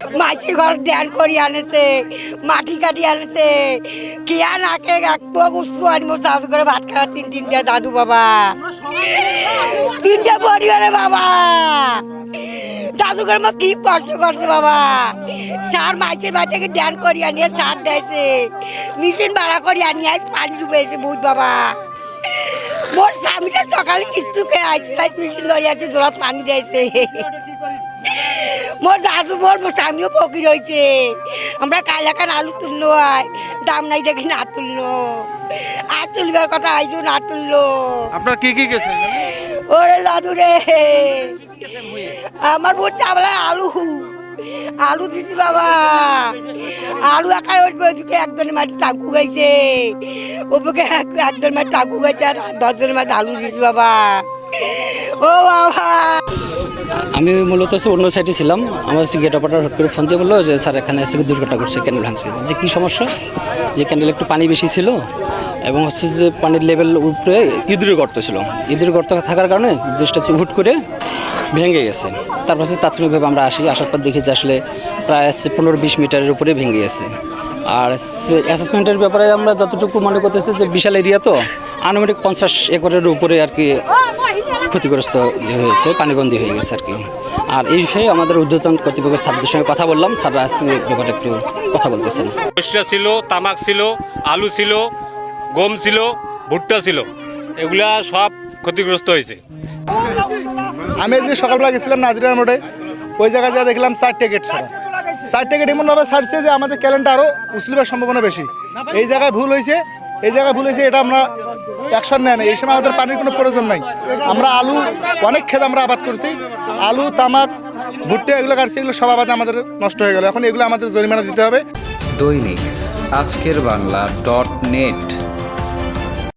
মাসির ঘর ধ্যান করি আনেছে, মাটি কাটি আনেছে। কিয়া নাকে উৎসু আনব চাষ করে ভাত খাওয়া তিন তিনটা দাদু বাবা। তিনটা পরিবারে বাবা। দাদু করে মা কি কষ্ট করছে বাবা। সার মাসের বাচ্চাকে ধ্যান করি আনিয়ে সার দিয়েছে। মেশিন ভাড়া করি আনিয়ে পানি ডুবেছে বহুত বাবা। মোর স্বামীটা খেয়ে মেশিন ধরে আছে পানি দিয়েছে মোর দাদু মোর স্বামীও ফকির হয়েছে আমরা কালাকান আলু তুললো দাম নাই দেখি না তুললো। আর তুলবার কথা আইছো না তুললো। আপনার কি কি গেছে? ওরে লাডু রে। আমার মোর চাবলা আলু আলু দিছি বাবা। আলু একাই ওই ওইদিকে একজনের মাটি টাকু গাইছে। ওপকে একজন মাটি টাকু গাইছে আর দশজনের মাটি আলু দিছি বাবা। ও বাবা। আমি মূলত হচ্ছে অন্য সাইডে ছিলাম। আমার হচ্ছে গেট অপারেটর হট করে ফোন দিয়ে বলল যে, স্যার, এখানে এসে দুর্ঘটনা করছে ক্যান্ডেল ভাঙছে। যে, কী সমস্যা? যে ক্যান্ডেল একটু পানি বেশি ছিল। এবং হচ্ছে যে পানির লেভেল উপরে ইঁদুরের গর্ত ছিল। ইঁদুরের গর্ত থাকার কারণে জিনিসটা হুট করে ভেঙে গেছে। তারপর হচ্ছে তাৎক্ষণিকভাবে আমরা আসি, আসার পর দেখি যে আসলে প্রায় হচ্ছে পনেরো বিশ মিটারের উপরে ভেঙে গেছে। আর অ্যাসেসমেন্টের ব্যাপারে আমরা যতটুকু মনে করতেছি যে বিশাল এরিয়া তো, আনুমানিক পঞ্চাশ একরের উপরে আর কি ক্ষতিগ্রস্ত হয়েছে, পানিবন্দী হয়ে গেছে আর কি। আর এই বিষয়ে আমাদের ঊর্ধ্বতন কর্তৃপক্ষের স্যারদের সঙ্গে কথা বললাম, স্যাররা আজকে ব্যাপারে একটু কথা বলতেছেন। ছিল, তামাক ছিল, আলু ছিল গম ছিল ভুট্টা ছিল এগুলা সব ক্ষতিগ্রস্ত হয়েছে। আমি যে সকালবেলা গেছিলাম নাজিরার মোড়ে ওই জায়গায় যা দেখলাম চার গেট ছাড়া। চার গেট এমনভাবে ছাড়ছে যে আমাদের ক্যালেন্ডার আরও মুসলিমের সম্ভাবনা বেশি। এই জায়গায় ভুল হয়েছে এই জায়গায় ভুল হয়েছে এটা আমরা অ্যাকশন নেয় না এই সময় আমাদের পানির কোনো প্রয়োজন নাই। আমরা আলু অনেক ক্ষেত আমরা আবাদ করছি। আলু তামাক ভুট্টা এগুলো কাটছি এগুলো সব আবাদ আমাদের নষ্ট হয়ে গেল। এখন এগুলো আমাদের জরিমানা দিতে হবে। দৈনিক আজকের বাংলা ডট নেট